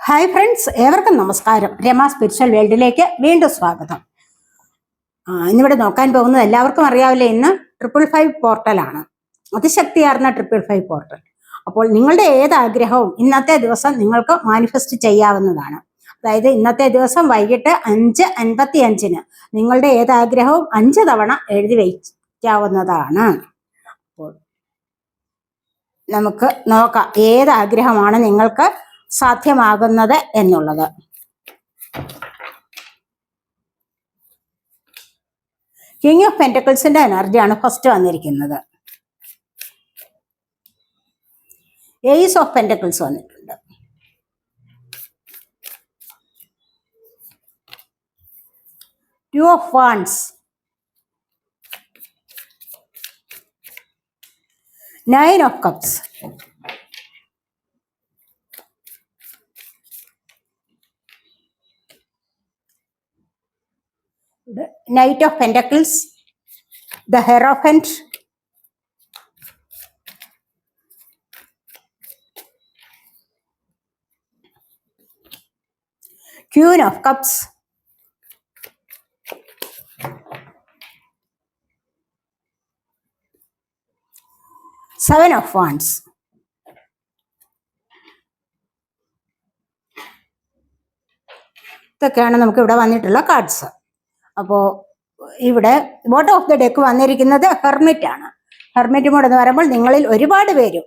Hi friends ഏവർക്കും നമസ്കാരം. Rama spiritual വേൾഡിലേക്ക് വീണ്ടും സ്വാഗതം. ഇന്നിവിടെ നോക്കാൻ പോകുന്നത് എല്ലാവർക്കും അറിയാവില്ലേ ഇന്ന് ട്രിപ്പിൾ ഫൈവ് പോർട്ടലാണ് അതിശക്തിയാർന്ന ട്രിപ്പിൾ ഫൈവ് പോർട്ടൽ അപ്പോൾ നിങ്ങളുടെ ഏത് ആഗ്രഹവും ഇന്നത്തെ ദിവസം നിങ്ങൾക്ക് മാനിഫെസ്റ്റ് ചെയ്യാവുന്നതാണ്. അതായത് ഇന്നത്തെ ദിവസം വൈകിട്ട് അഞ്ച് അൻപത്തി അഞ്ചിന് നിങ്ങളുടെ ഏത് ആഗ്രഹവും അഞ്ച് തവണ എഴുതി വയ്ക്കാവുന്നതാണ് അപ്പോൾ നമുക്ക് നോക്കാം ഏത് ആഗ്രഹമാണ് നിങ്ങൾക്ക് സാധ്യമാകുന്നത് എന്നുള്ളത്. കിങ് ഓഫ് പെന്റക്കിൾസിന്റെ എനർജിയാണ് ഫസ്റ്റ് വന്നിരിക്കുന്നത്. എയ്സ് ഓഫ് പെന്റക്കിൾസ് വന്നിട്ടുണ്ട്. Two of wands nine of cups Knight of Pentacles, the Hierophant, Queen of Cups, Seven of Wands. ഇതൊക്കെയാണ് നമുക്ക് ഇവിടെ വന്നിട്ടുള്ള കാർഡ്സ് അപ്പോൾ ഇവിടെ ബോട്ടം ഓഫ് ദ ഡെക്ക് വന്നിരിക്കുന്നത് ഹെർമിറ്റ് ആണ്. ഹെർമിറ്റ് മോഡ് എന്ന് പറയുമ്പോൾ നിങ്ങളിൽ ഒരുപാട് പേരും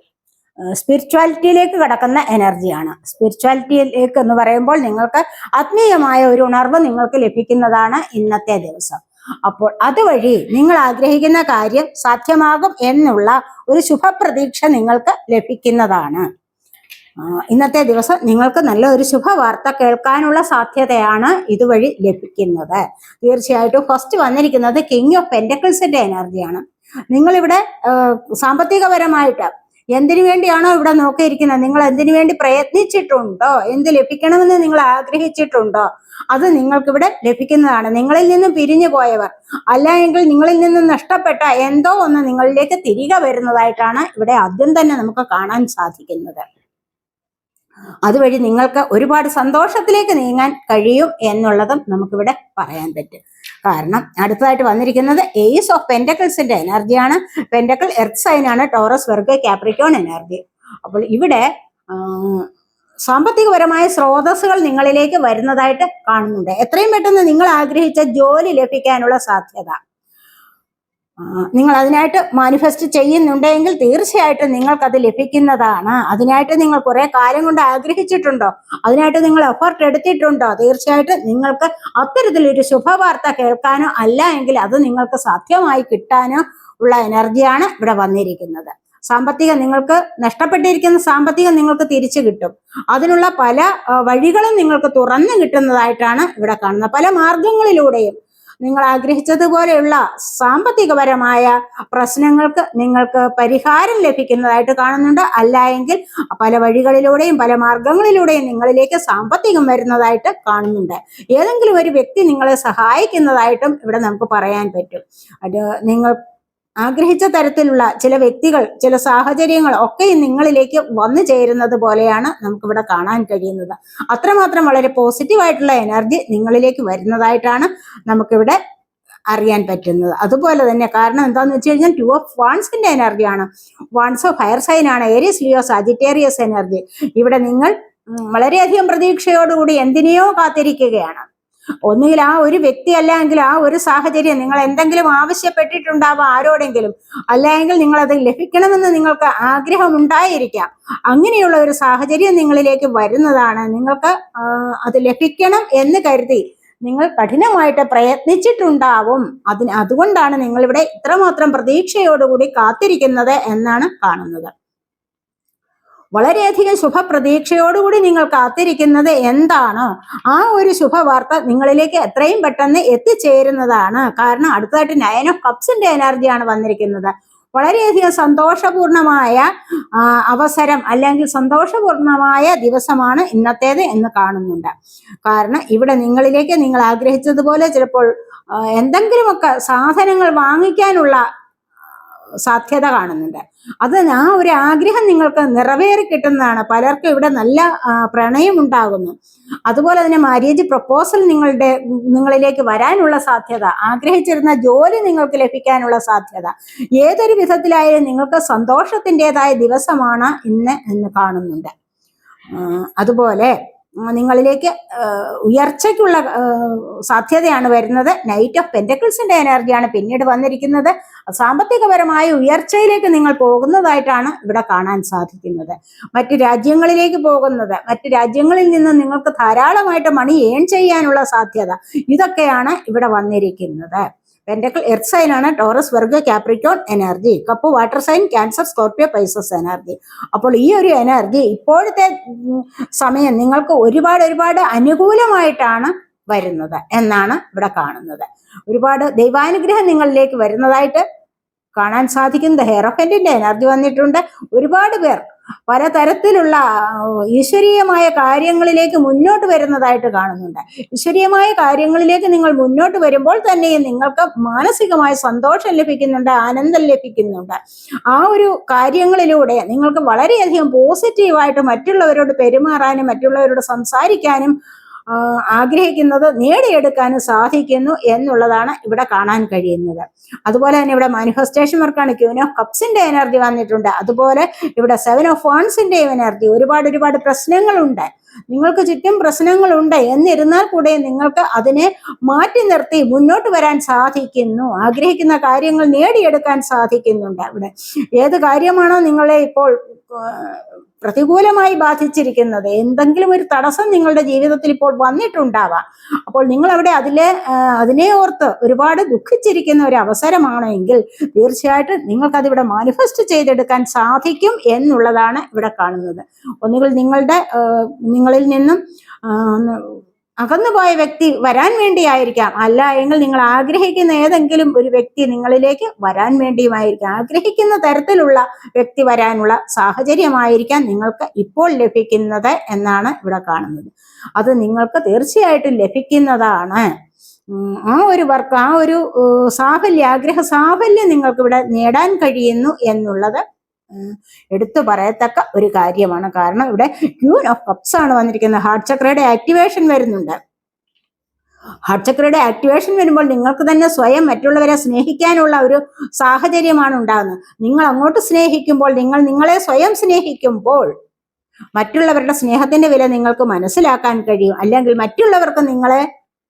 സ്പിരിച്വാലിറ്റിയിലേക്ക് കടക്കുന്ന എനർജിയാണ് സ്പിരിച്വാലിറ്റിയിലേക്ക് എന്ന് പറയുമ്പോൾ നിങ്ങൾക്ക് ആത്മീയമായ ഒരു ഉണർവ് നിങ്ങൾക്ക് ലഭിക്കുന്നതാണ് ഇന്നത്തെ ദിവസം. അപ്പോൾ അതുവഴി നിങ്ങൾ ആഗ്രഹിക്കുന്ന കാര്യം സാധ്യമാകും എന്നുള്ള ഒരു ശുഭപ്രതീക്ഷ നിങ്ങൾക്ക് ലഭിക്കുന്നതാണ്. ഇന്നത്തെ ദിവസം നിങ്ങൾക്ക് നല്ല ഒരു ശുഭവാർത്ത കേൾക്കാനുള്ള സാധ്യതയാണ് ഇതുവഴി ലഭിക്കുന്നത്. തീർച്ചയായിട്ടും ഫസ്റ്റ് വന്നിരിക്കുന്നത് കിങ് ഓഫ് പെൻഡക്കിൾസിന്റെ എനർജിയാണ് നിങ്ങളിവിടെ സാമ്പത്തികപരമായിട്ട് എന്തിനു വേണ്ടിയാണോ ഇവിടെ നോക്കിയിരിക്കുന്നത്? നിങ്ങൾ എന്തിനു വേണ്ടി പ്രയത്നിച്ചിട്ടുണ്ടോ? എന്ത് ലഭിക്കണമെന്ന് നിങ്ങൾ ആഗ്രഹിച്ചിട്ടുണ്ടോ? അത് നിങ്ങൾക്കിവിടെ ലഭിക്കുന്നതാണ്. നിങ്ങളിൽ നിന്നും പിരിഞ്ഞു പോയവർ അല്ല എങ്കിൽ നിങ്ങളിൽ നിന്നും നഷ്ടപ്പെട്ട എന്തോ ഒന്ന് നിങ്ങളിലേക്ക് തിരികെ വരുന്നതായിട്ടാണ് ഇവിടെ ആദ്യം തന്നെ നമുക്ക് കാണാൻ സാധിക്കുന്നത്. അതുവഴി നിങ്ങൾക്ക് ഒരുപാട് സന്തോഷത്തിലേക്ക് നീങ്ങാൻ കഴിയും എന്നുള്ളതും നമുക്കിവിടെ പറയാൻ പറ്റും. കാരണം അടുത്തതായിട്ട് വന്നിരിക്കുന്നത് എയ്സ് ഓഫ് പെൻഡക്കിൾസിന്റെ എനർജിയാണ് പെൻഡക്കിൾ എർത്ത് സൈനാണ് ടോറസ് വെർഗ് കാപ്രിക്കോൺ എനർജി അപ്പോൾ ഇവിടെ സാമ്പത്തികപരമായ സ്രോതസ്സുകൾ നിങ്ങളിലേക്ക് വരുന്നതായിട്ട് കാണുന്നുണ്ട്. എത്രയും പെട്ടെന്ന് നിങ്ങൾ ആഗ്രഹിച്ച ജോലി ലഭിക്കാനുള്ള സാധ്യത. നിങ്ങൾ അതിനായിട്ട് മാനിഫെസ്റ്റ് ചെയ്യുന്നുണ്ടെങ്കിൽ തീർച്ചയായിട്ടും നിങ്ങൾക്കത് ലഭിക്കുന്നതാണ്. അതിനായിട്ട് നിങ്ങൾ കുറെ കാലം കൊണ്ട് ആഗ്രഹിച്ചിട്ടുണ്ടോ? അതിനായിട്ട് നിങ്ങൾ എഫർട്ട് എടുത്തിട്ടുണ്ടോ? തീർച്ചയായിട്ടും നിങ്ങൾക്ക് അത്തരത്തിലൊരു ശുഭവാർത്ത കേൾക്കാനോ അല്ല എങ്കിൽ അത് നിങ്ങൾക്ക് സാധ്യമായി കിട്ടാനോ ഉള്ള എനർജിയാണ് ഇവിടെ വന്നിരിക്കുന്നത്. സാമ്പത്തികം നിങ്ങൾക്ക് നഷ്ടപ്പെട്ടിരിക്കുന്ന സാമ്പത്തികം നിങ്ങൾക്ക് തിരിച്ചു കിട്ടും. അതിനുള്ള പല വഴികളും നിങ്ങൾക്ക് തുറന്നു കിട്ടുന്നതായിട്ടാണ് ഇവിടെ കാണുന്നത്. പല മാർഗങ്ങളിലൂടെയും നിങ്ങൾ ആഗ്രഹിച്ചതുപോലെയുള്ള സാമ്പത്തികപരമായ പ്രശ്നങ്ങൾക്ക് നിങ്ങൾക്ക് പരിഹാരം ലഭിക്കുന്നതായിട്ട് കാണുന്നുണ്ട്. അല്ല എങ്കിൽ പല വഴികളിലൂടെയും പല മാർഗങ്ങളിലൂടെയും നിങ്ങളിലേക്ക് സാമ്പത്തികം വരുന്നതായിട്ട് കാണുന്നുണ്ട്. ഏതെങ്കിലും ഒരു വ്യക്തി നിങ്ങളെ സഹായിക്കുന്നതായിട്ടും ഇവിടെ നമുക്ക് പറയാൻ പറ്റും. അത് നിങ്ങൾ ആഗ്രഹിച്ച തരത്തിലുള്ള ചില വ്യക്തികൾ ചില സാഹചര്യങ്ങൾ ഒക്കെ നിങ്ങളിലേക്ക് വന്നു ചേരുന്നത് പോലെയാണ് നമുക്കിവിടെ കാണാൻ കഴിയുന്നത്. അത്രമാത്രം വളരെ പോസിറ്റീവായിട്ടുള്ള എനർജി നിങ്ങളിലേക്ക് വരുന്നതായിട്ടാണ് നമുക്കിവിടെ അറിയാൻ പറ്റുന്നത്. അതുപോലെ തന്നെ കാരണം എന്താന്ന് വെച്ച് കഴിഞ്ഞാൽ ടു ഓഫ് വാൺസിന്റെ എനർജിയാണ് വാൺസ് ഓഫ് ഹയർ സൈൻ ആണ് ഏരിയസ് ലിയോ സാജിറ്റേറിയസ് എനർജി ഇവിടെ നിങ്ങൾ വളരെയധികം പ്രതീക്ഷയോടുകൂടി എന്തിനെയോ കാത്തിരിക്കുകയാണ്. ഒന്നുകിൽ ആ ഒരു വ്യക്തി അല്ലെങ്കിൽ ആ ഒരു സാഹചര്യം നിങ്ങൾ എന്തെങ്കിലും ആവശ്യപ്പെട്ടിട്ടുണ്ടാവാം ആരോടെങ്കിലും. അല്ലെങ്കിൽ നിങ്ങൾ അത് ലഭിക്കണമെന്ന് നിങ്ങൾക്ക് ആഗ്രഹം ഉണ്ടായിരിക്കാം. അങ്ങനെയുള്ള ഒരു സാഹചര്യം നിങ്ങളിലേക്ക് വരുന്നതാണ്. നിങ്ങൾക്ക് അത് ലഭിക്കണം എന്ന് കരുതി നിങ്ങൾ കഠിനമായിട്ട് പ്രയത്നിച്ചിട്ടുണ്ടാവും. അതിന് അതുകൊണ്ടാണ് നിങ്ങളിവിടെ ഇത്രമാത്രം പ്രതീക്ഷയോടുകൂടി കാത്തിരിക്കുന്നത് എന്നാണ് കാണുന്നത്. വളരെയധികം ശുഭപ്രതീക്ഷയോടുകൂടി നിങ്ങൾ കാത്തിരിക്കുന്നത് എന്താണ്? ആ ഒരു ശുഭവാർത്ത നിങ്ങളിലേക്ക് എത്രയും പെട്ടെന്ന് എത്തിച്ചേരുന്നതാണ്. കാരണം അടുത്തതായിട്ട് നയൻ ഓഫ് കപ്സിന്റെ എനർജിയാണ് വന്നിരിക്കുന്നത്. വളരെയധികം സന്തോഷപൂർണമായ അവസരം അല്ലെങ്കിൽ സന്തോഷപൂർണമായ ദിവസമാണ് ഇന്നത്തേത് എന്ന് കാണുന്നുണ്ട്. കാരണം ഇവിടെ നിങ്ങളിലേക്ക് നിങ്ങൾ ആഗ്രഹിച്ചതുപോലെ ചിലപ്പോൾ എന്തെങ്കിലുമൊക്കെ സാധനങ്ങൾ വാങ്ങിക്കാനുള്ള സാധ്യത കാണുന്നുണ്ട്. അത് ആ ഒരു ആഗ്രഹം നിങ്ങൾക്ക് നിറവേറി കിട്ടുന്നതാണ്. പലർക്കും ഇവിടെ നല്ല പ്രണയം ഉണ്ടാകുന്നു. അതുപോലെ തന്നെ മാര്യേജ് പ്രപ്പോസൽ നിങ്ങളുടെ നിങ്ങളിലേക്ക് വരാനുള്ള സാധ്യത ആഗ്രഹിച്ചിരുന്ന ജോലി നിങ്ങൾക്ക് ലഭിക്കാനുള്ള സാധ്യത ഏതൊരു വിധത്തിലായാലും നിങ്ങൾക്ക് സന്തോഷത്തിന്റെതായ ദിവസമാണ് ഇന്ന് എന്ന് കാണുന്നുണ്ട്. അതുപോലെ നിങ്ങളിലേക്ക് ഉയർച്ചയ്ക്കുള്ള സാധ്യതയാണ് വരുന്നത്. നൈറ്റ് ഓഫ് പെന്റക്കിൾസിന്റെ എനർജിയാണ് പിന്നീട് വന്നിരിക്കുന്നത്. സാമ്പത്തികപരമായ ഉയർച്ചയിലേക്ക് നിങ്ങൾ പോകുന്നതായിട്ടാണ് ഇവിടെ കാണാൻ സാധിക്കുന്നത്. മറ്റു രാജ്യങ്ങളിലേക്ക് പോകുന്നത് മറ്റു രാജ്യങ്ങളിൽ നിന്ന് നിങ്ങൾക്ക് ധാരാളമായിട്ട് മണി ഏൺ ചെയ്യാനുള്ള സാധ്യത ഇതൊക്കെയാണ് ഇവിടെ വന്നിരിക്കുന്നത്. പെന്റക്കിൾ എർത്ത് സൈൻ ആണ് Taurus Virgo Capricorn energy cup water sign Cancer Scorpio Pisces energy അപ്പോൾ ഈ ഒരു എനർജി ഇപ്പോഴത്തെ സമയം നിങ്ങൾക്ക് ഒരുപാട് ഒരുപാട് അനുകൂലമായിട്ടാണ് വരുന്നത് എന്നാണ് ഇവിടെ കാണുന്നത്. ഒരുപാട് ദൈവാനുഗ്രഹം നിങ്ങളിലേക്ക് വരുന്നതായിട്ട് കാണാൻ സാധിക്കുന്നത് ഹെയറോഫെന്റിന്റെ എനർജി വന്നിട്ടുണ്ട്. ഒരുപാട് പേർ പലതരത്തിലുള്ള ഈശ്വരീയമായ കാര്യങ്ങളിലേക്ക് മുന്നോട്ട് വരുന്നതായിട്ട് കാണുന്നുണ്ട്. ഈശ്വരീയമായ കാര്യങ്ങളിലേക്ക് നിങ്ങൾ മുന്നോട്ട് വരുമ്പോൾ തന്നെയും നിങ്ങൾക്ക് മാനസികമായ സന്തോഷം ലഭിക്കുന്നുണ്ട് ആനന്ദം ലഭിക്കുന്നുണ്ട്. ആ ഒരു കാര്യങ്ങളിലൂടെ നിങ്ങൾക്ക് വളരെയധികം പോസിറ്റീവായിട്ട് മറ്റുള്ളവരോട് പെരുമാറാനും മറ്റുള്ളവരോട് സംസാരിക്കാനും ആഗ്രഹിക്കുന്നത് നേടിയെടുക്കാനും സാധിക്കുന്നു എന്നുള്ളതാണ് ഇവിടെ കാണാൻ കഴിയുന്നത്. അതുപോലെ തന്നെ ഇവിടെ മാനിഫെസ്റ്റേഷൻ വർക്കാണ് ക്യൂൻ ഓഫ് കപ്സിന്റെ എനർജി വന്നിട്ടുണ്ട്. അതുപോലെ ഇവിടെ സെവൻ ഓഫ് വൺസിന്റെയും എനർജി ഒരുപാട് ഒരുപാട് പ്രശ്നങ്ങളുണ്ട്. നിങ്ങൾക്ക് ചുറ്റും പ്രശ്നങ്ങളുണ്ട്. എന്നിരുന്നാൽ കൂടെ നിങ്ങൾക്ക് അതിനെ മാറ്റി നിർത്തി മുന്നോട്ട് വരാൻ സാധിക്കുന്നു. ആഗ്രഹിക്കുന്ന കാര്യങ്ങൾ നേടിയെടുക്കാൻ സാധിക്കുന്നുണ്ട് അവിടെ. ഏത് കാര്യമാണോ നിങ്ങളെ ഇപ്പോൾ പ്രതികൂലമായി ബാധിച്ചിരിക്കുന്നത്. എന്തെങ്കിലും ഒരു തടസ്സം നിങ്ങളുടെ ജീവിതത്തിൽ ഇപ്പോൾ വന്നിട്ടുണ്ടാവാം. അപ്പോൾ നിങ്ങൾ അവിടെ അതിലെ അതിനെ ഓർത്ത് ഒരുപാട് ദുഃഖിച്ചിരിക്കുന്ന ഒരു അവസരമാണെങ്കിൽ തീർച്ചയായിട്ടും നിങ്ങൾക്കതിവിടെ മാനിഫെസ്റ്റ് ചെയ്തെടുക്കാൻ സാധിക്കും എന്നുള്ളതാണ് ഇവിടെ കാണുന്നത്. ഒന്നുകിൽ നിങ്ങളുടെ നിങ്ങളിൽ നിന്നും അകന്നുപോയ വ്യക്തി വരാൻ വേണ്ടിയായിരിക്കാം. അല്ല എങ്കിൽ നിങ്ങൾ ആഗ്രഹിക്കുന്ന ഏതെങ്കിലും ഒരു വ്യക്തി നിങ്ങളിലേക്ക് വരാൻ വേണ്ടിയുമായിരിക്കാം. ആഗ്രഹിക്കുന്ന തരത്തിലുള്ള വ്യക്തി വരാനുള്ള സാഹചര്യമായിരിക്കാം നിങ്ങൾക്ക് ഇപ്പോൾ ലഭിക്കുന്നത് എന്നാണ് ഇവിടെ കാണുന്നത്. അത് നിങ്ങൾക്ക് തീർച്ചയായിട്ടും ലഭിക്കുന്നതാണ്. ആ ഒരു വർക്ക് ആ ഒരു സാഫല്യ ആഗ്രഹ സാഫല്യം നിങ്ങൾക്ക് ഇവിടെ നേടാൻ കഴിയുന്നു എന്നുള്ളത് എടുത്തു പറയത്തക്ക ഒരു കാര്യമാണ്. കാരണം ഇവിടെ ക്യൂൻ ഓഫ് കപ്സ് ആണ് വന്നിരിക്കുന്നത്. ഹാർട്ട് ചക്രയുടെ ആക്ടിവേഷൻ വരുന്നുണ്ട്. ഹാർട്ട് ചക്രയുടെ ആക്ടിവേഷൻ വരുമ്പോൾ നിങ്ങൾക്ക് തന്നെ സ്വയം മറ്റുള്ളവരെ സ്നേഹിക്കാനുള്ള ഒരു സാഹചര്യമാണ് ഉണ്ടാകുന്നത്. നിങ്ങൾ അങ്ങോട്ട് സ്നേഹിക്കുമ്പോൾ നിങ്ങൾ നിങ്ങളെ സ്വയം സ്നേഹിക്കുമ്പോൾ മറ്റുള്ളവരുടെ സ്നേഹത്തിന്റെ വില നിങ്ങൾക്ക് മനസ്സിലാക്കാൻ കഴിയും. അല്ലെങ്കിൽ മറ്റുള്ളവർക്ക് നിങ്ങളെ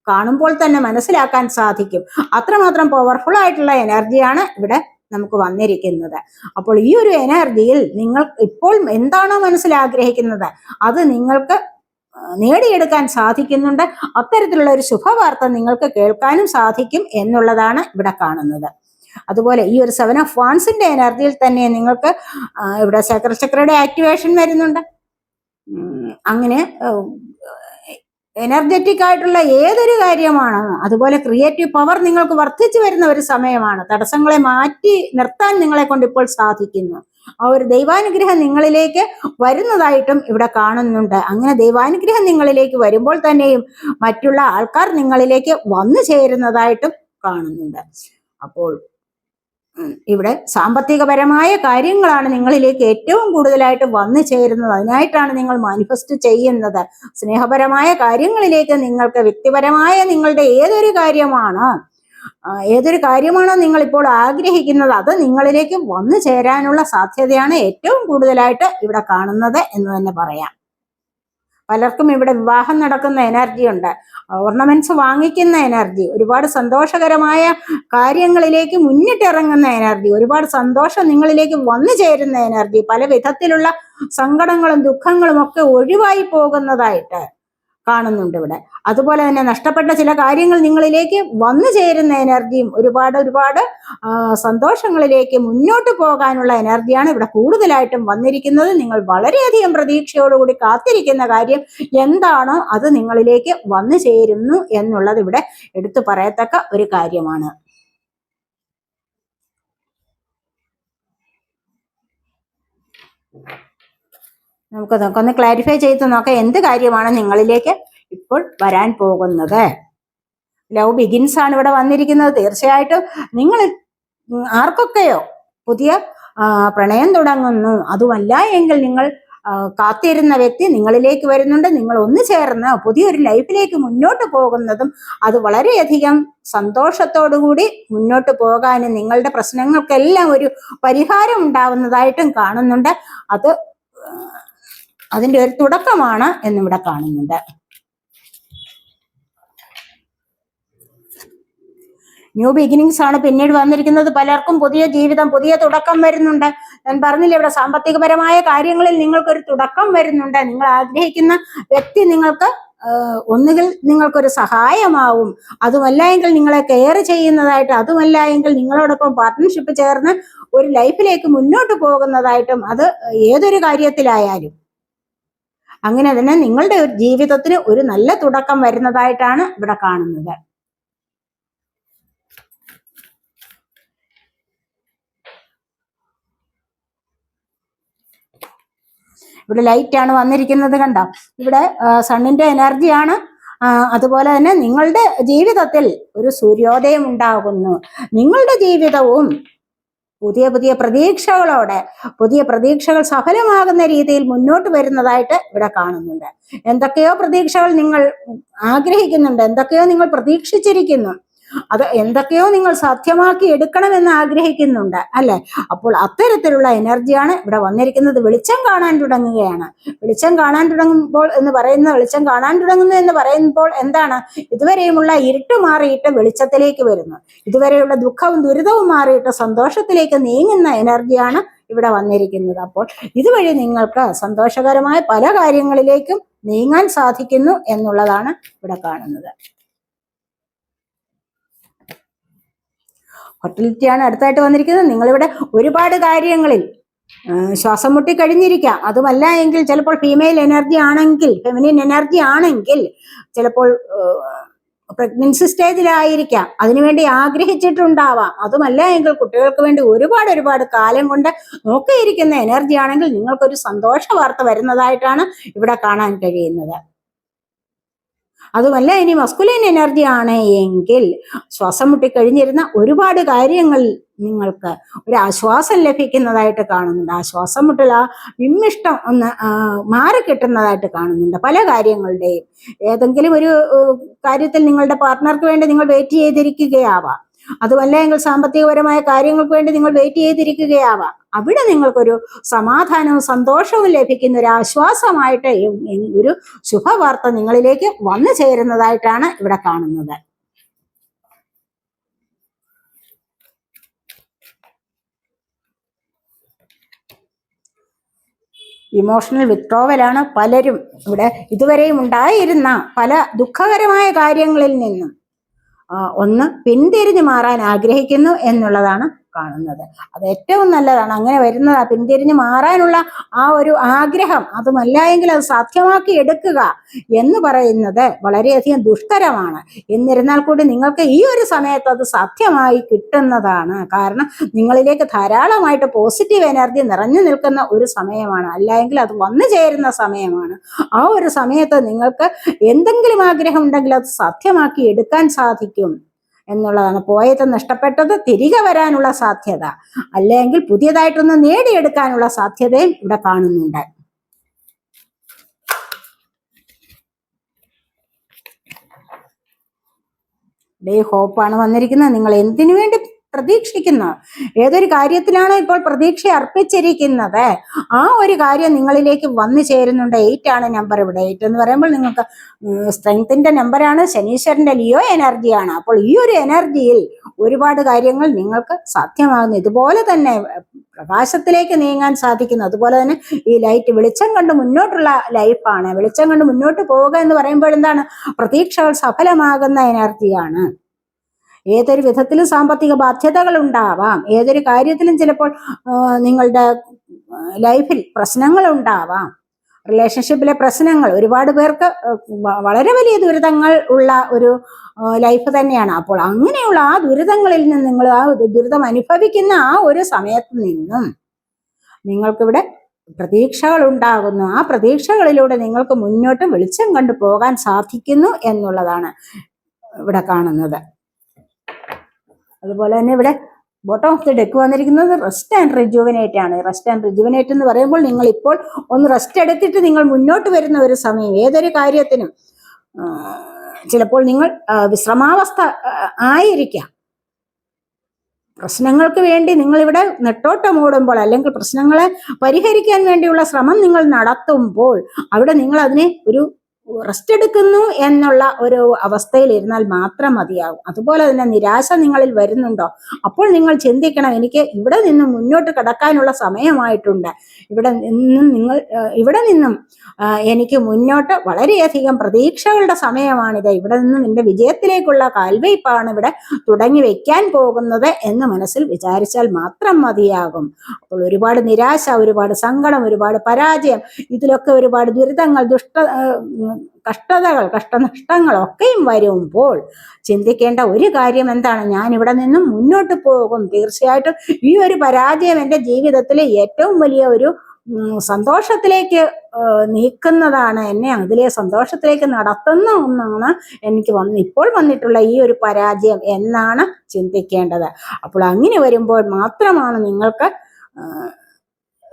കാണുമ്പോൾ തന്നെ മനസ്സിലാക്കാൻ സാധിക്കും. അത്രമാത്രം പവർഫുൾ ആയിട്ടുള്ള എനർജിയാണ് ഇവിടെ നമുക്ക് വന്നിരിക്കുന്നത്. അപ്പോൾ ഈ ഒരു എനർജിയിൽ നിങ്ങൾ ഇപ്പോൾ എന്താണോ മനസ്സിൽ ആഗ്രഹിക്കുന്നത്? അത് നിങ്ങൾക്ക് നേടിയെടുക്കാൻ സാധിക്കുന്നുണ്ട്. അത്തരത്തിലുള്ള ഒരു ശുഭവാർത്ത നിങ്ങൾക്ക് കേൾക്കാനും സാധിക്കും എന്നുള്ളതാണ് ഇവിടെ കാണുന്നത്. അതുപോലെ ഈ ഒരു സെവൻ ഓഫ് വാൺസിന്റെ എനർജിയിൽ തന്നെ നിങ്ങൾക്ക് ഇവിടെ ചക്രചക്രയുടെ ആക്ടിവേഷൻ വരുന്നുണ്ട്. അങ്ങനെ എനർജറ്റിക് ആയിട്ടുള്ള ഏതൊരു കാര്യമാണ് അതുപോലെ ക്രിയേറ്റീവ് പവർ നിങ്ങൾക്ക് വർദ്ധിച്ചു വരുന്ന ഒരു സമയമാണ്. തടസ്സങ്ങളെ മാറ്റി നിർത്താൻ നിങ്ങളെ കൊണ്ട് ഇപ്പോൾ സാധിക്കുന്നു. ആ ഒരു ദൈവാനുഗ്രഹം നിങ്ങളിലേക്ക് വരുന്നതായിട്ടും ഇവിടെ കാണുന്നുണ്ട്. അങ്ങനെ ദൈവാനുഗ്രഹം നിങ്ങളിലേക്ക് വരുമ്പോൾ തന്നെയും മറ്റുള്ള ആൾക്കാർ നിങ്ങളിലേക്ക് വന്നു ചേരുന്നതായിട്ടും കാണുന്നുണ്ട്. അപ്പോൾ ഇവിടെ സാമ്പത്തികപരമായ കാര്യങ്ങളാണ് നിങ്ങളിലേക്ക് ഏറ്റവും കൂടുതലായിട്ട് വന്നു ചേരുന്നത്. അതിനായിട്ടാണ് നിങ്ങൾ മാനിഫെസ്റ്റ് ചെയ്യുന്നത്. സ്നേഹപരമായ കാര്യങ്ങളിലേക്ക് നിങ്ങൾക്ക് വ്യക്തിപരമായ നിങ്ങളുടെ ഏതൊരു കാര്യമാണ് ഏതൊരു കാര്യമാണോ നിങ്ങൾ ഇപ്പോൾ ആഗ്രഹിക്കുന്നത് അത് നിങ്ങളിലേക്ക് വന്നു ചേരാനുള്ള സാധ്യതയാണ് ഏറ്റവും കൂടുതലായിട്ട് ഇവിടെ കാണുന്നത് എന്ന് തന്നെ പറയാം. പലർക്കും ഇവിടെ വിവാഹം നടക്കുന്ന എനർജി ഉണ്ട്. ഓർണമെന്റ്സ് വാങ്ങിക്കുന്ന എനർജി ഒരുപാട് സന്തോഷകരമായ കാര്യങ്ങളിലേക്ക് മുന്നിട്ടിറങ്ങുന്ന എനർജി ഒരുപാട് സന്തോഷം നിങ്ങളിലേക്ക് വന്നു ചേരുന്ന എനർജി പല വിധത്തിലുള്ള സങ്കടങ്ങളും ദുഃഖങ്ങളും ഒക്കെ ഒഴിവായി പോകുന്നതായിട്ട് കാണുന്നുണ്ട് ഇവിടെ. അതുപോലെ തന്നെ നഷ്ടപ്പെട്ട ചില കാര്യങ്ങൾ നിങ്ങളിലേക്ക് വന്നു ചേരുന്ന എനർജിയും ഒരുപാട് ഒരുപാട് സന്തോഷങ്ങളിലേക്ക് മുന്നോട്ട് പോകാനുള്ള എനർജിയാണ് ഇവിടെ കൂടുതലായിട്ടും വന്നിരിക്കുന്നത്. നിങ്ങൾ വളരെയധികം പ്രതീക്ഷയോടുകൂടി കാത്തിരിക്കുന്ന കാര്യം എന്താണോ അത് നിങ്ങളിലേക്ക് വന്നു ചേരുന്നു എന്നുള്ളത് ഇവിടെ എടുത്തു പറയത്തക്ക ഒരു കാര്യമാണ്. നമുക്ക് നോക്കാം. ഒന്ന് ക്ലാരിഫൈ ചെയ്ത് നോക്കാം എന്ത് കാര്യമാണ് നിങ്ങളിലേക്ക് ഇപ്പോൾ വരാൻ പോകുന്നത്. ലവ് ബിഗിൻസ് ആണ് ഇവിടെ വന്നിരിക്കുന്നത്. തീർച്ചയായിട്ടും നിങ്ങൾ ആർക്കൊക്കെയോ പുതിയ പ്രണയം തുടങ്ങുന്നു. അതുമല്ല എങ്കിൽ നിങ്ങൾ കാത്തിരുന്ന വ്യക്തി നിങ്ങളിലേക്ക് വരുന്നുണ്ട്. നിങ്ങൾ ഒന്നു ചേർന്ന് പുതിയൊരു ലൈഫിലേക്ക് മുന്നോട്ട് പോകുന്നതും അത് വളരെയധികം സന്തോഷത്തോടുകൂടി മുന്നോട്ട് പോകാനും നിങ്ങളുടെ പ്രശ്നങ്ങൾക്കെല്ലാം ഒരു പരിഹാരം ഉണ്ടാവുന്നതായിട്ടും കാണുന്നുണ്ട്. അത് ആ, അതിന്റെ ഒരു തുടക്കമാണ് എന്നിവിടെ കാണുന്നുണ്ട് ന്യൂ ബിഗിനിങ്സ് ആണ് പിന്നീട് വന്നിരിക്കുന്നത്. പലർക്കും പുതിയ ജീവിതം പുതിയ തുടക്കം വരുന്നുണ്ട്. ഞാൻ പറഞ്ഞില്ലേ ഇവിടെ സാമ്പത്തികപരമായ കാര്യങ്ങളിൽ നിങ്ങൾക്കൊരു തുടക്കം വരുന്നുണ്ട്. നിങ്ങൾ ആഗ്രഹിക്കുന്ന വ്യക്തി നിങ്ങൾക്ക് ഒന്നുകിൽ നിങ്ങൾക്കൊരു സഹായമാവും. അതുമല്ല എങ്കിൽ നിങ്ങളെ കെയർ ചെയ്യുന്നതായിട്ട് അതുമല്ല എങ്കിൽ നിങ്ങളോടൊപ്പം പാർട്ട്ണർഷിപ്പ് ചേർന്ന് ഒരു ലൈഫിലേക്ക് മുന്നോട്ട് പോകുന്നതായിട്ടും അത് ഏതൊരു കാര്യത്തിലായാലും. അങ്ങനെ തന്നെ നിങ്ങളുടെ ഒരു ജീവിതത്തിന് ഒരു നല്ല തുടക്കം വരുന്നതായിട്ടാണ് ഇവിടെ കാണുന്നത്. ഇവിടെ ലൈറ്റ് ആണ് വന്നിരിക്കുന്നത് കണ്ടോ? ഇവിടെ സണ്ണിന്റെ എനർജിയാണ് അതുപോലെ തന്നെ നിങ്ങളുടെ ജീവിതത്തിൽ ഒരു സൂര്യോദയം ഉണ്ടാകുന്നു. നിങ്ങളുടെ ജീവിതവും പുതിയ പുതിയ പ്രതീക്ഷകളോടെ പുതിയ പ്രതീക്ഷകൾ സഫലമാകുന്ന രീതിയിൽ മുന്നോട്ട് വരുന്നതായിട്ട് ഇവിടെ കാണുന്നുണ്ട്. എന്തൊക്കെയോ പ്രതീക്ഷകൾ നിങ്ങൾ ആഗ്രഹിക്കുന്നുണ്ട് എന്തൊക്കെയോ നിങ്ങൾ പ്രതീക്ഷിച്ചിരിക്കുന്നു. അത് എന്തൊക്കെയോ നിങ്ങൾ സാധ്യമാക്കി എടുക്കണമെന്ന് ആഗ്രഹിക്കുന്നുണ്ട് അല്ലെ? അപ്പോൾ അത്തരത്തിലുള്ള എനർജിയാണ് ഇവിടെ വന്നിരിക്കുന്നത്. വെളിച്ചം കാണാൻ തുടങ്ങുകയാണ്. വെളിച്ചം കാണാൻ തുടങ്ങുമ്പോൾ എന്ന് പറയുന്ന വെളിച്ചം കാണാൻ തുടങ്ങുന്നു എന്ന് പറയുമ്പോൾ എന്താണ്? ഇതുവരെയുമുള്ള ഇരുട്ട് മാറിയിട്ട് വെളിച്ചത്തിലേക്ക് വരുന്നു. ഇതുവരെയുള്ള ദുഃഖവും ദുരിതവും മാറിയിട്ട് സന്തോഷത്തിലേക്ക് നീങ്ങുന്ന എനർജിയാണ് ഇവിടെ വന്നിരിക്കുന്നത്. അപ്പോൾ ഇതുവഴി നിങ്ങൾക്ക് സന്തോഷകരമായ പല കാര്യങ്ങളിലേക്കും നീങ്ങാൻ സാധിക്കുന്നു എന്നുള്ളതാണ് ഇവിടെ കാണുന്നത്. ഫെർട്ടിലിറ്റിയാണ് അടുത്തായിട്ട് വന്നിരിക്കുന്നത്. നിങ്ങളിവിടെ ഒരുപാട് കാര്യങ്ങളിൽ ശ്വാസം മുട്ടി കഴിഞ്ഞിരിക്കാം. അതുമല്ല എങ്കിൽ ചിലപ്പോൾ ഫീമെയിൽ എനർജി ആണെങ്കിൽ ഫെമിനിൻ എനർജി ആണെങ്കിൽ ചിലപ്പോൾ പ്രഗ്നൻസി സ്റ്റേജിലായിരിക്കാം അതിനുവേണ്ടി ആഗ്രഹിച്ചിട്ടുണ്ടാവാം. അതുമല്ല എങ്കിൽ കുട്ടികൾക്ക് വേണ്ടി ഒരുപാട് ഒരുപാട് കാലം കൊണ്ട് നോക്കിയിരിക്കുന്ന എനർജി ആണെങ്കിൽ നിങ്ങൾക്കൊരു സന്തോഷ വാർത്ത വരുന്നതായിട്ടാണ് ഇവിടെ കാണാൻ കഴിയുന്നത്. അതുമല്ല ഇനി മസ്കുലിൻ എനർജി ആണ് എങ്കിൽ ശ്വാസം മുട്ടിക്കഴിഞ്ഞിരുന്ന ഒരുപാട് കാര്യങ്ങൾ നിങ്ങൾക്ക് ഒരു ആശ്വാസം ലഭിക്കുന്നതായിട്ട് കാണുന്നുണ്ട്. ആ ശ്വാസം മുട്ടൽ ആ വിമ്മിഷ്ടം ഒന്ന് മാറി കിട്ടുന്നതായിട്ട് കാണുന്നുണ്ട് പല കാര്യങ്ങളുടെയും. ഏതെങ്കിലും ഒരു കാര്യത്തിൽ നിങ്ങളുടെ പാർട്ട്ണർക്ക് വേണ്ടി നിങ്ങൾ വെയിറ്റ് ചെയ്തിരിക്കുകയാവാം. അതുമല്ല എങ്കിൽ സാമ്പത്തികപരമായ കാര്യങ്ങൾക്ക് വേണ്ടി നിങ്ങൾ വെയിറ്റ് ചെയ്തിരിക്കുകയാവാം. അവിടെ നിങ്ങൾക്കൊരു സമാധാനവും സന്തോഷവും ലഭിക്കുന്ന ഒരു ആശ്വാസമായിട്ട് ഒരു ശുഭവാർത്ത നിങ്ങളിലേക്ക് വന്നു ചേരുന്നതായിട്ടാണ് ഇവിടെ കാണുന്നത്. ഇമോഷണൽ വിത്ഡ്രോവലാണ് പലരും ഇവിടെ ഇതുവരെയും ഉണ്ടായിരുന്ന പല ദുഃഖകരമായ കാര്യങ്ങളിൽ നിന്നും ഒന്ന് പിന്തിരിഞ്ഞു മാറാൻ ആഗ്രഹിക്കുന്നു എന്നുള്ളതാണ് കാണുന്നത്. അത് ഏറ്റവും നല്ലതാണ്. അങ്ങനെ വരുന്നത് പിന്തിരിഞ്ഞ് മാറാനുള്ള ആ ഒരു ആഗ്രഹം അതുമല്ല എങ്കിൽ അത് സാധ്യമാക്കി എടുക്കുക എന്ന് പറയുന്നത് വളരെയധികം ദുഷ്കരമാണ്. എന്നിരുന്നാൽ കൂടി നിങ്ങൾക്ക് ഈ ഒരു സമയത്ത് അത് സാധ്യമായി കിട്ടുന്നതാണ്. കാരണം നിങ്ങളിലേക്ക് ധാരാളമായിട്ട് പോസിറ്റീവ് എനർജി നിറഞ്ഞു നിൽക്കുന്ന ഒരു സമയമാണ്. അല്ലെങ്കിൽ അത് വന്നു ചേരുന്ന സമയമാണ്. ആ ഒരു സമയത്ത് നിങ്ങൾക്ക് എന്തെങ്കിലും ആഗ്രഹം ഉണ്ടെങ്കിൽ അത് സാധ്യമാക്കി എടുക്കാൻ സാധിക്കും. എന്നുള്ളതാണ്. പോയത് നഷ്ടപ്പെട്ടത് തിരികെ വരാനുള്ള സാധ്യത. അല്ലെങ്കിൽ പുതിയതായിട്ടൊന്ന് നേടിയെടുക്കാനുള്ള സാധ്യതയും ഇവിടെ കാണുന്നുണ്ട്. ഡേ ഹോപ്പാണ് വന്നിരിക്കുന്നത്. നിങ്ങൾ എന്തിനു വേണ്ടി പ്രതീക്ഷിക്കുന്നു. ഏതൊരു കാര്യത്തിലാണ് ഇപ്പോൾ പ്രതീക്ഷ അർപ്പിച്ചിരിക്കുന്നത്? ആ ഒരു കാര്യം നിങ്ങളിലേക്ക് വന്നു ചേരുന്നുണ്ട്. എയ്റ്റ് ആണ് നമ്പർ ഇവിടെ. എയ്റ്റ് എന്ന് പറയുമ്പോൾ നിങ്ങൾക്ക് സ്ട്രെങ്ത്തിന്റെ നമ്പറാണ് ശനീശ്വരന്റെ ലിയോ എനർജിയാണ് അപ്പോൾ ഈ ഒരു എനർജിയിൽ ഒരുപാട് കാര്യങ്ങൾ നിങ്ങൾക്ക് സാധ്യമാകുന്നു. ഇതുപോലെ തന്നെ പ്രകാശത്തിലേക്ക് നീങ്ങാൻ സാധിക്കുന്നു. അതുപോലെ തന്നെ ഈ ലൈറ്റ് വെളിച്ചം കണ്ട് മുന്നോട്ടുള്ള ലൈഫാണ് വെളിച്ചം കണ്ട് മുന്നോട്ട് പോവുക എന്ന് പറയുമ്പോൾ എന്താണ്? പ്രതീക്ഷകൾ സഫലമാകുന്ന എനർജിയാണ് ഏതൊരു വിധത്തിലും സാമ്പത്തിക ബാധ്യതകൾ ഉണ്ടാവാം ഏതൊരു കാര്യത്തിലും ചിലപ്പോൾ നിങ്ങളുടെ ലൈഫിൽ പ്രശ്നങ്ങൾ ഉണ്ടാവാം റിലേഷൻഷിപ്പിലെ പ്രശ്നങ്ങൾ ഒരുപാട് പേർക്ക് വളരെ വലിയ ദുരിതങ്ങൾ ഉള്ള ഒരു ലൈഫ് തന്നെയാണ്. അപ്പോൾ അങ്ങനെയുള്ള ആ ദുരിതങ്ങളിൽ നിന്ന് നിങ്ങൾ ആ ദുരിതം അനുഭവിക്കുന്ന ആ ഒരു സമയത്ത് നിന്നും നിങ്ങൾക്കിവിടെ പ്രതീക്ഷകൾ ഉണ്ടാകുന്നു. ആ പ്രതീക്ഷകളിലൂടെ നിങ്ങൾക്ക് മുന്നോട്ട് വെളിച്ചം കണ്ടു പോകാൻ സാധിക്കുന്നു എന്നുള്ളതാണ് ഇവിടെ കാണുന്നത്. അതുപോലെ തന്നെ ഇവിടെ ബോട്ടം ഓഫ് ദി ഡെക്ക് വന്നിരിക്കുന്നത് റെസ്റ്റ് ആൻഡ് റിജുവനേറ്റ് ആണ്. റെസ്റ്റ് ആൻഡ് റിജുവനേറ്റ് എന്ന് പറയുമ്പോൾ നിങ്ങൾ ഇപ്പോൾ ഒന്ന് റെസ്റ്റ് എടുത്തിട്ട് നിങ്ങൾ മുന്നോട്ട് വരുന്ന ഒരു സമയം ഏതൊരു കാര്യത്തിനും. ചിലപ്പോൾ നിങ്ങൾ വിശ്രമാവസ്ഥ ആയിരിക്കാം. പ്രശ്നങ്ങൾക്ക് വേണ്ടി നിങ്ങൾ ഇവിടെ നെട്ടോട്ടമോടുമ്പോൾ അല്ലെങ്കിൽ പ്രശ്നങ്ങളെ പരിഹരിക്കാൻ വേണ്ടിയുള്ള ശ്രമം നിങ്ങൾ നടത്തുമ്പോൾ അവിടെ നിങ്ങൾ അതിനെ ഒരു റെസ്റ്റ് എടുക്കുന്നു എന്നുള്ള ഒരു അവസ്ഥയിൽ ഇരുന്നാൽ മാത്രം മതിയാകും അതുപോലെ തന്നെ നിരാശ നിങ്ങളിൽ വരുന്നുണ്ടോ? അപ്പോൾ നിങ്ങൾ ചിന്തിക്കണം എനിക്ക് ഇവിടെ നിന്നും മുന്നോട്ട് കടക്കാനുള്ള സമയമായിട്ടുണ്ട്. ഇവിടെ നിന്നും നിങ്ങൾ ഇവിടെ നിന്നും എനിക്ക് മുന്നോട്ട് വളരെയധികം പ്രതീക്ഷകളുടെ സമയമാണിത്. ഇവിടെ നിന്നും എന്റെ വിജയത്തിലേക്കുള്ള കാൽവയ്പ്പാണ് ഇവിടെ തുടങ്ങി വെക്കാൻ പോകുന്നത് എന്ന് മനസ്സിൽ വിചാരിച്ചാൽ മാത്രം മതിയാകും. അപ്പോൾ ഒരുപാട് നിരാശ ഒരുപാട് സങ്കടം ഒരുപാട് പരാജയം ഇതിലൊക്കെ ഒരുപാട് ദുരിതങ്ങൾ ദുഷ്ട കഷ്ടതകൾ കഷ്ടനഷ്ടങ്ങളൊക്കെയും വരുമ്പോൾ ചിന്തിക്കേണ്ട ഒരു കാര്യം എന്താണ് ഞാൻ ഇവിടെ നിന്നും മുന്നോട്ട് പോകും. തീർച്ചയായിട്ടും ഈ ഒരു പരാജയം എന്റെ ജീവിതത്തിലെ ഏറ്റവും വലിയ ഒരു സന്തോഷത്തിലേക്ക് നീക്കുന്നതാണ് എന്നെ അതിലെ സന്തോഷത്തിലേക്ക് നടത്തുന്ന ഒന്നാണ് എനിക്ക് വന്ന് ഇപ്പോൾ വന്നിട്ടുള്ള ഈ ഒരു പരാജയം എന്നാണ് ചിന്തിക്കേണ്ടത്. അപ്പോൾ അങ്ങനെ വരുമ്പോൾ മാത്രമാണ് നിങ്ങൾക്ക്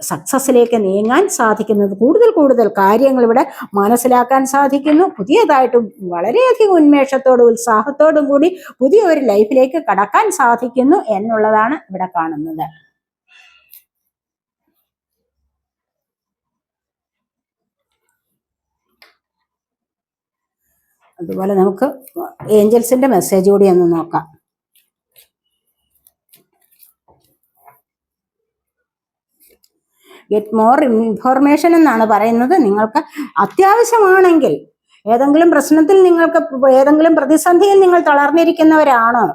സക്സസ്സിലേക്ക് നീങ്ങാൻ സാധിക്കുന്നത്. കൂടുതൽ കൂടുതൽ കാര്യങ്ങൾ ഇവിടെ മനസ്സിലാക്കാൻ സാധിക്കുന്നു. പുതിയതായിട്ടും വളരെയധികം ഉന്മേഷത്തോടും ഉത്സാഹത്തോടും കൂടി പുതിയ ഒരു ലൈഫിലേക്ക് കടക്കാൻ സാധിക്കുന്നു എന്നുള്ളതാണ് ഇവിടെ കാണുന്നത്. അതുപോലെ നമുക്ക് ഏഞ്ചൽസിന്റെ മെസ്സേജ് കൂടി ഒന്ന് നോക്കാം. ഗെറ്റ് മോർ ഇൻഫോർമേഷൻ എന്നാണ് പറയുന്നത്. നിങ്ങൾക്ക് അത്യാവശ്യമാണെങ്കിൽ ഏതെങ്കിലും പ്രശ്നത്തിൽ നിങ്ങൾക്ക് ഏതെങ്കിലും പ്രതിസന്ധിയിൽ നിങ്ങൾ തളർന്നിരിക്കുന്നവരാണോ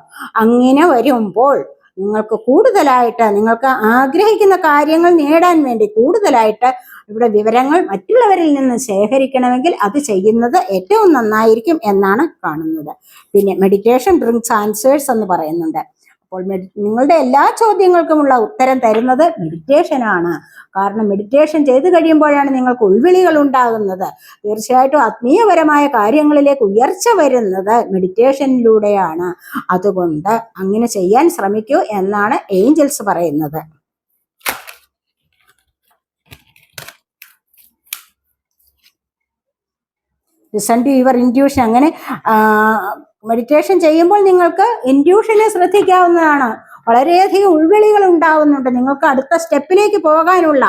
അങ്ങനെ വരുമ്പോൾ നിങ്ങൾക്ക് കൂടുതലായിട്ട് നിങ്ങൾക്ക് ആഗ്രഹിക്കുന്ന കാര്യങ്ങൾ നേടാൻ വേണ്ടി കൂടുതലായിട്ട് ഇവിടെ വിവരങ്ങൾ മറ്റുള്ളവരിൽ നിന്ന് ശേഖരിക്കണമെങ്കിൽ അത് ചെയ്യുന്നത് ഏറ്റവും നന്നായിരിക്കും എന്നാണ് കാണുന്നത്. പിന്നെ മെഡിറ്റേഷൻ ബ്രിങ്സ് ആൻസേഴ്സ് എന്ന് പറയുന്നുണ്ട്. അപ്പോൾ നിങ്ങളുടെ എല്ലാ ചോദ്യങ്ങൾക്കുമുള്ള ഉത്തരം തരുന്നത് മെഡിറ്റേഷൻ ആണ്. കാരണം മെഡിറ്റേഷൻ ചെയ്തു കഴിയുമ്പോഴാണ് നിങ്ങൾക്ക് ഉൾവിളികൾ ഉണ്ടാകുന്നത്. തീർച്ചയായിട്ടും ആത്മീയപരമായ കാര്യങ്ങളിലേക്ക് ഉയർച്ച വരുന്നത് മെഡിറ്റേഷനിലൂടെയാണ് അതുകൊണ്ട് അങ്ങനെ ചെയ്യാൻ ശ്രമിക്കൂ എന്നാണ് ഏഞ്ചൽസ് പറയുന്നത്. ലിസൺ ടു യുവർ ഇൻഡ്യൂഷൻ അങ്ങനെ മെഡിറ്റേഷൻ ചെയ്യുമ്പോൾ നിങ്ങൾക്ക് ഇൻഡ്യൂഷനെ ശ്രദ്ധിക്കാവുന്നതാണ്. വളരെയധികം ഉൾവിളികൾ ഉണ്ടാവുന്നുണ്ട്. നിങ്ങൾക്ക് അടുത്ത സ്റ്റെപ്പിലേക്ക് പോകാനുള്ള.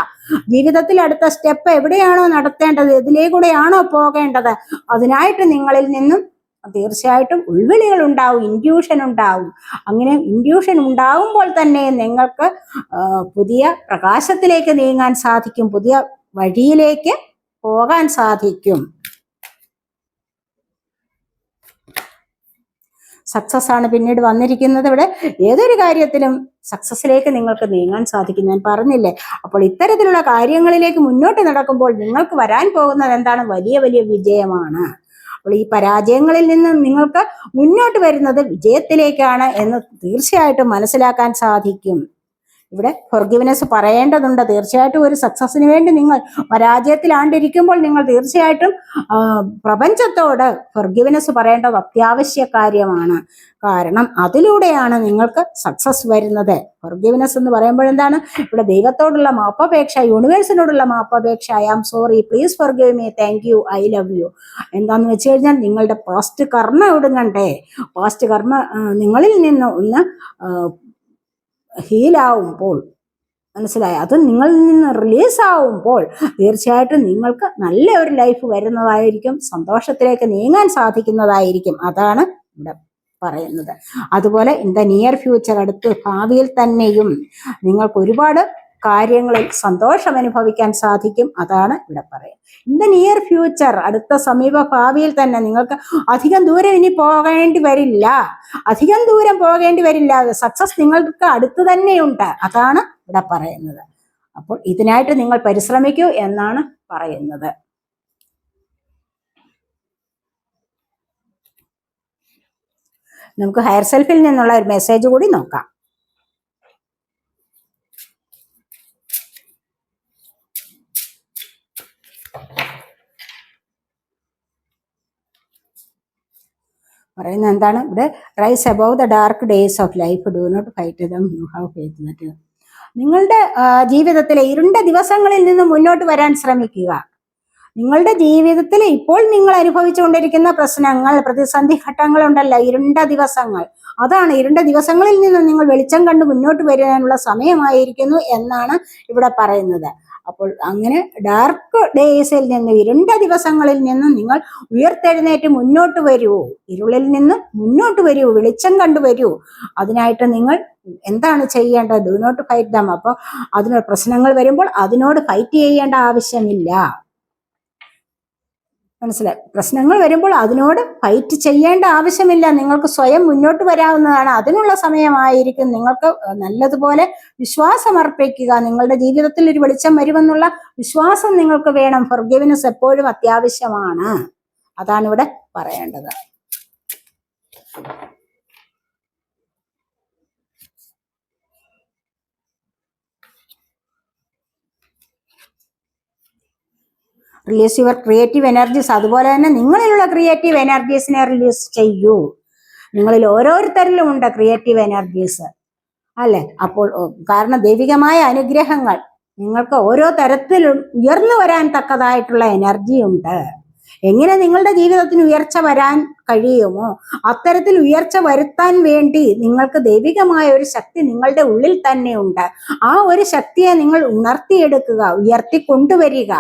ജീവിതത്തിൽ അടുത്ത സ്റ്റെപ്പ് എവിടെയാണോ നടത്തേണ്ടത് ഇതിലേക്കൂടെയാണോ പോകേണ്ടത് അതിനായിട്ട് നിങ്ങളിൽ നിന്നും തീർച്ചയായിട്ടും ഉൾവിളികൾ ഉണ്ടാവും ഇൻഡ്യൂഷൻ ഉണ്ടാവും. അങ്ങനെ ഇൻഡ്യൂഷൻ ഉണ്ടാവുമ്പോൾ തന്നെ നിങ്ങൾക്ക് പുതിയ പ്രകാശത്തിലേക്ക് നീങ്ങാൻ സാധിക്കും പുതിയ വഴിയിലേക്ക് പോകാൻ സാധിക്കും. സക്സസ് ആണ് പിന്നീട് വന്നിരിക്കുന്നത്. ഇവിടെ ഏതൊരു കാര്യത്തിലും സക്സസ്സിലേക്ക് നിങ്ങൾക്ക് നീങ്ങാൻ സാധിക്കും. ഞാൻ പറഞ്ഞില്ലേ? അപ്പോൾ ഇത്തരത്തിലുള്ള കാര്യങ്ങളിലേക്ക് മുന്നോട്ട് നടക്കുമ്പോൾ നിങ്ങൾക്ക് വരാൻ പോകുന്നത് എന്താണ്? വലിയ വലിയ വിജയമാണ്. അപ്പോൾ ഈ പരാജയങ്ങളിൽ നിന്ന് നിങ്ങൾക്ക് മുന്നോട്ട് വരുന്നത് വിജയത്തിലേക്കാണ് എന്ന് തീർച്ചയായിട്ടും മനസ്സിലാക്കാൻ സാധിക്കും. ഇവിടെ ഫൊർഗിവ്നെസ് പറയേണ്ടതുണ്ട്. തീർച്ചയായിട്ടും ഒരു സക്സസ്സിന് വേണ്ടി നിങ്ങൾ പരാജയത്തിലാണ്ടിരിക്കുമ്പോൾ നിങ്ങൾ തീർച്ചയായിട്ടും പ്രപഞ്ചത്തോട് ഫൊർഗിവ്നെസ് പറയേണ്ടത് അത്യാവശ്യ കാര്യമാണ്. കാരണം അതിലൂടെയാണ് നിങ്ങൾക്ക് സക്സസ് വരുന്നത്. ഫൊർഗിവ്നെസ് എന്ന് പറയുമ്പോൾ എന്താണ്? ഇവിടെ ദൈവത്തോടുള്ള മാപ്പപേക്ഷ യൂണിവേഴ്സിനോടുള്ള മാപ്പപേക്ഷ I am sorry please forgive me thank you I love you എന്താന്ന് വെച്ച് കഴിഞ്ഞാൽ നിങ്ങളുടെ പാസ്റ്റ് കർമ്മ ഇടുങ്ങണ്ടേ പാസ്റ്റ് കർമ്മ നിങ്ങളിൽ നിന്ന് ഒന്ന് ഹീലാവുമ്പോൾ മനസ്സിലായി? അത് നിങ്ങളിൽ നിന്ന് റിലീസ് ആവുമ്പോൾ തീർച്ചയായിട്ടും നിങ്ങൾക്ക് നല്ല ഒരു ലൈഫ് വരുന്നതായിരിക്കും സന്തോഷത്തിലേക്ക് നീങ്ങാൻ സാധിക്കുന്നതായിരിക്കും. അതാണ് ഇവിടെ പറയുന്നത്. അതുപോലെ ഇൻ ദ നിയർ ഫ്യൂച്ചർ അടുത്ത് ഭാവിയിൽ തന്നെയും നിങ്ങൾക്ക് ഒരുപാട് കാര്യങ്ങളിൽ സന്തോഷം അനുഭവിക്കാൻ സാധിക്കും അതാണ് ഇവിടെ പറയുന്നത്. ഇൻ ദ നിയർ ഫ്യൂച്ചർ അടുത്ത സമീപ ഭാവിയിൽ തന്നെ നിങ്ങൾക്ക് അധികം ദൂരം ഇനി പോകേണ്ടി വരില്ല. അധികം ദൂരം പോകേണ്ടി വരില്ല. സക്സസ് നിങ്ങൾക്ക് അടുത്ത് തന്നെയുണ്ട്. അതാണ് ഇവിടെ പറയുന്നത്. അപ്പോൾ ഇതിനായിട്ട് നിങ്ങൾ പരിശ്രമിക്കൂ എന്നാണ് പറയുന്നത്. നമുക്ക് ഹയർ സെൽഫിൽ നിന്നുള്ള ഒരു മെസ്സേജ് കൂടി നോക്കാം. പറയുന്നത് എന്താണ്? ഇവിടെ rise above the dark days of life do not fight them you have faith that നിങ്ങളുടെ ജീവിതത്തിലെ ഇരുണ്ട ദിവസങ്ങളിൽ നിന്ന് മുന്നോട്ട് വരാൻ ശ്രമിക്കുക. നിങ്ങളുടെ ജീവിതത്തിൽ ഇപ്പോൾ നിങ്ങൾ അനുഭവിച്ചുകൊണ്ടിരിക്കുന്ന പ്രശ്നങ്ങൾ പ്രതിസന്ധി ഘട്ടങ്ങളുണ്ടല്ലോ ഇരുണ്ട ദിവസങ്ങൾ. അതാണ് ഇരുണ്ട ദിവസങ്ങളിൽ നിന്ന് നിങ്ങൾ വെളിച്ചം കണ്ട് മുന്നോട്ട് വരാനുള്ള സമയമായിരിക്കുന്നു എന്നാണ് ഇവിടെ പറയുന്നത്. അപ്പോൾ അങ്ങനെ ഡാർക്ക് ഡേയ്സിൽ നിന്ന് ഇരുണ്ട ദിവസങ്ങളിൽ നിന്ന് നിങ്ങൾ ഉയർത്തെഴുന്നേറ്റ് മുന്നോട്ട് വരൂ. ഇരുളിൽ നിന്ന് മുന്നോട്ട് വരൂ വെളിച്ചം കണ്ടുവരൂ അതിനായിട്ട് നിങ്ങൾ എന്താണ് ചെയ്യേണ്ടത്? ഡു നോട്ട് ഫൈറ്റ് ദം അപ്പോൾ അതിനോട് പ്രശ്നങ്ങൾ വരുമ്പോൾ അതിനോട് ഫൈറ്റ് ചെയ്യേണ്ട ആവശ്യമില്ല. മനസ്സിലായി. പ്രശ്നങ്ങൾ വരുമ്പോൾ അതിനോട് ഫൈറ്റ് ചെയ്യേണ്ട ആവശ്യമില്ല. നിങ്ങൾക്ക് സ്വയം മുന്നോട്ട് വരാവുന്നതാണ്. അതിനുള്ള സമയമായിരിക്കും. നിങ്ങൾക്ക് നല്ലതുപോലെ വിശ്വാസം അർപ്പിക്കുക. നിങ്ങളുടെ ജീവിതത്തിൽ ഒരു വെളിച്ചം വരുമെന്നുള്ള വിശ്വാസം നിങ്ങൾക്ക് വേണം. ഫർഗീവിനസ് എപ്പോഴും അത്യാവശ്യമാണ്. അതാണ് ഇവിടെ പറയേണ്ടത്. റിലീസ് യുവർ ക്രിയേറ്റീവ് എനർജീസ് അതുപോലെ തന്നെ നിങ്ങളിലുള്ള ക്രിയേറ്റീവ് എനർജീസിനെ റിലീസ് ചെയ്യൂ. നിങ്ങളിൽ ഓരോരുത്തരിലും ഉണ്ട് ക്രിയേറ്റീവ് എനർജീസ് അല്ലെ? അപ്പോൾ കാരണം ദൈവികമായ അനുഗ്രഹങ്ങൾ നിങ്ങൾക്ക് ഓരോ തരത്തിലും ഉയർന്നു വരാൻ തക്കതായിട്ടുള്ള എനർജി ഉണ്ട്. എങ്ങനെ നിങ്ങളുടെ ജീവിതത്തിന് ഉയർച്ച വരാൻ കഴിയുമോ? അത്തരത്തിൽ ഉയർച്ച വരുത്താൻ വേണ്ടി നിങ്ങൾക്ക് ദൈവികമായ ഒരു ശക്തി നിങ്ങളുടെ ഉള്ളിൽ തന്നെ ഉണ്ട് ആ ഒരു ശക്തിയെ നിങ്ങൾ ഉണർത്തിയെടുക്കുക ഉയർത്തി കൊണ്ടുവരിക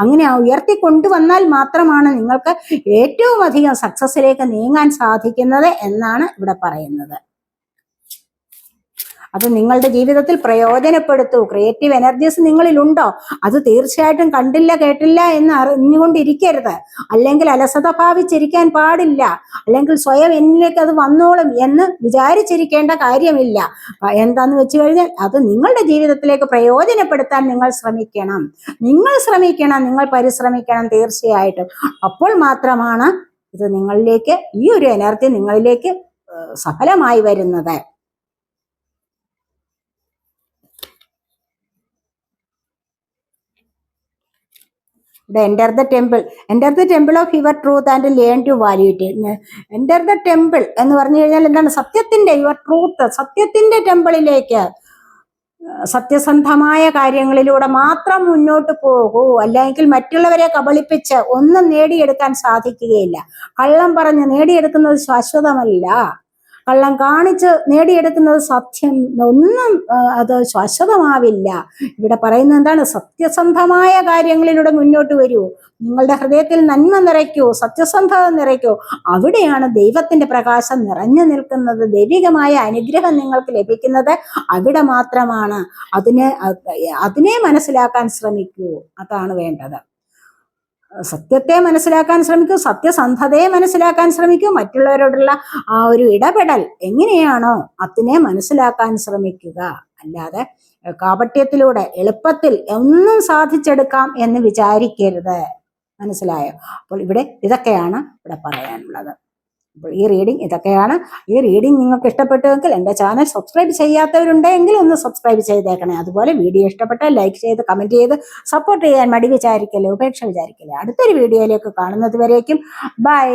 അങ്ങനെ ആ ഉയർത്തി കൊണ്ടുവന്നാൽ മാത്രമാണ് നിങ്ങൾക്ക് ഏറ്റവും അധികം സക്സസിലേക്ക് നീങ്ങാൻ സാധിക്കുന്നത് എന്നാണ് ഇവിടെ പറയുന്നത്. അത് നിങ്ങളുടെ ജീവിതത്തിൽ പ്രയോജനപ്പെടുത്തൂ. Creative energies നിങ്ങളിലുണ്ടോ? അത് തീർച്ചയായിട്ടും കണ്ടില്ല കേട്ടില്ല എന്ന് അറിഞ്ഞുകൊണ്ടിരിക്കരുത്. അല്ലെങ്കിൽ അലസത ഭാവിച്ചിരിക്കാൻ പാടില്ല. അല്ലെങ്കിൽ സ്വയം എന്നിലേക്ക് അത് വന്നോളും എന്ന് വിചാരിച്ചിരിക്കേണ്ട കാര്യമില്ല. എന്താന്ന് വെച്ച് കഴിഞ്ഞാൽ അത് നിങ്ങളുടെ ജീവിതത്തിലേക്ക് പ്രയോജനപ്പെടുത്താൻ നിങ്ങൾ ശ്രമിക്കണം. നിങ്ങൾ ശ്രമിക്കണം നിങ്ങൾ പരിശ്രമിക്കണം തീർച്ചയായിട്ടും. അപ്പോൾ മാത്രമാണ് ഇത് നിങ്ങളിലേക്ക് ഈ ഒരു എനർജി നിങ്ങളിലേക്ക് സഫലമായി വരുന്നത്. ഇവിടെ enter the temple enter the temple of your truth and learn to value it enter the temple എന്ന് പറഞ്ഞു കഴിഞ്ഞാൽ എന്താണ്? സത്യത്തിന്റെ യുവർ ട്രൂത്ത് സത്യത്തിന്റെ ടെമ്പിളിലേക്ക് സത്യസന്ധമായ കാര്യങ്ങളിലൂടെ മാത്രം മുന്നോട്ട് പോകൂ. അല്ലെങ്കിൽ മറ്റുള്ളവരെ കബളിപ്പിച്ച് ഒന്നും നേടിയെടുക്കാൻ സാധിക്കുകയില്ല. കള്ളം പറഞ്ഞ് നേടിയെടുക്കുന്നത് ശാശ്വതമല്ല. കള്ളം കാണിച്ച് നേടിയെടുക്കുന്നത് സത്യം. ഒന്നും അത് ശാശ്വതമാവില്ല. ഇവിടെ പറയുന്നത് എന്താണ്? സത്യസന്ധമായ കാര്യങ്ങളിലൂടെ മുന്നോട്ട് വരൂ. നിങ്ങളുടെ ഹൃദയത്തിൽ നന്മ നിറയ്ക്കൂ സത്യസന്ധത നിറയ്ക്കൂ. അവിടെയാണ് ദൈവത്തിന്റെ പ്രകാശം നിറഞ്ഞു നിൽക്കുന്നത്. ദൈവികമായ അനുഗ്രഹം നിങ്ങൾക്ക് ലഭിക്കുന്നത് അവിടെ മാത്രമാണ്. അതിനെ അതിനെ മനസ്സിലാക്കാൻ ശ്രമിക്കൂ. അതാണ് വേണ്ടത്. സത്യത്തെ മനസ്സിലാക്കാൻ ശ്രമിക്കൂ സത്യസന്ധതയെ മനസ്സിലാക്കാൻ ശ്രമിക്കൂ മറ്റുള്ളവരോടുള്ള ആ ഒരു ഇടപെടൽ എങ്ങനെയാണോ അതിനെ മനസ്സിലാക്കാൻ ശ്രമിക്കുക. അല്ലാതെ കാപട്യത്തിലൂടെ എളുപ്പത്തിൽ ഒന്നും സാധിച്ചെടുക്കാം എന്ന് വിചാരിക്കരുത്. മനസ്സിലായോ? അപ്പോൾ ഇവിടെ ഇതൊക്കെയാണ് ഇവിടെ പറയാനുള്ളത്. അപ്പോൾ ഈ റീഡിംഗ് ഇതൊക്കെയാണ്. ഈ റീഡിംഗ് നിങ്ങൾക്ക് ഇഷ്ടപ്പെട്ടുവെങ്കിൽ എന്റെ ചാനൽ സബ്സ്ക്രൈബ് ചെയ്യാത്തവരുണ്ടെങ്കിൽ ഒന്ന് സബ്സ്ക്രൈബ് ചെയ്തേക്കണേ. അതുപോലെ വീഡിയോ ഇഷ്ടപ്പെട്ട ലൈക്ക് ചെയ്ത് കമന്റ് ചെയ്ത് സപ്പോർട്ട് ചെയ്യാൻ മടി വിചാരിക്കല്ലേ ഉപേക്ഷ വിചാരിക്കല്ലേ. അടുത്തൊരു വീഡിയോയിലേക്ക് കാണുന്നത് വരേക്കും. ബൈ